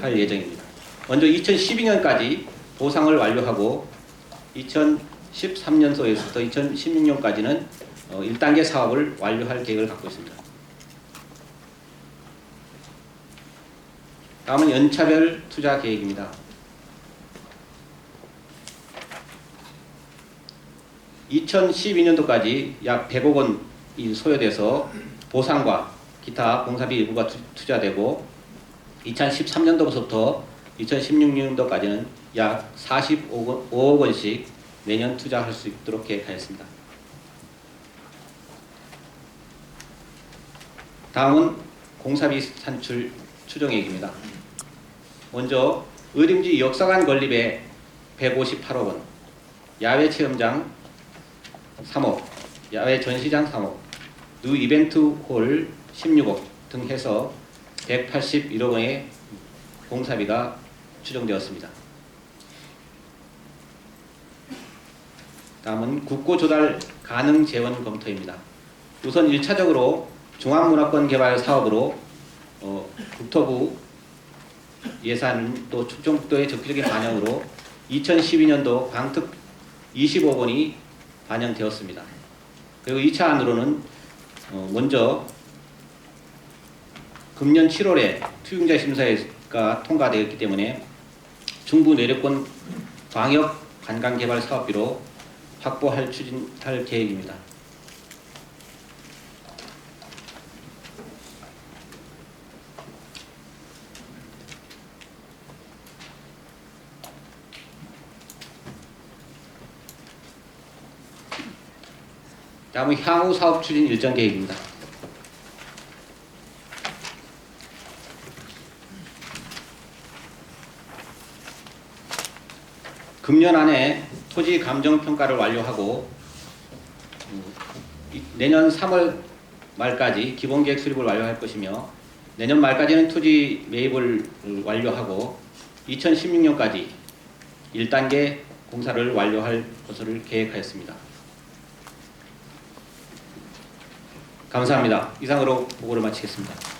할 예정입니다. 먼저 2012년까지 보상을 완료하고 2013년도에서부터 2016년까지는 1단계 사업을 완료할 계획을 갖고 있습니다. 다음은 연차별 투자 계획입니다. 2012년도까지 약 100억 원이 소요돼서 보상과 기타 공사비 일부가 투- 투자되고 2013년도부터 2016년도까지는 약 45억 원씩 매년 투자할 수 있도록 계획하였습니다. 다음은 공사비 산출 추정액입니다. 먼저 의림지 역사관 건립에 158억 원, 야외 체험장 3억, 야외 전시장 3억, 뉴 이벤트 홀 16억 등 해서 181억 원의 공사비가 추정되었습니다. 다음은 국고 조달 가능 재원 검토입니다. 우선 1차적으로 중앙문화권 개발 사업으로 어, 국토부 예산 또 충청북도의 적극적인 반영으로 2012년도 광특 25억 원이 반영되었습니다. 그리고 2차 안으로는 어, 먼저 금년 7월에 투용자 심사가 통과되었기 때문에 중부 내륙권 광역 관광 개발 사업비로 확보할 추진할 계획입니다. 다음은 향후 사업 추진 일정 계획입니다. 금년 안에 토지 감정 평가를 완료하고 음, 이- 내년 3월 말까지 기본 계획 수립을 완료할 것이며 내년 말까지는 토지 매입을 음, 완료하고 2016년까지 1단계 공사를 완료할 것을 계획하였습니다. 감사합니다. 이상으로 보고를 마치겠습니다.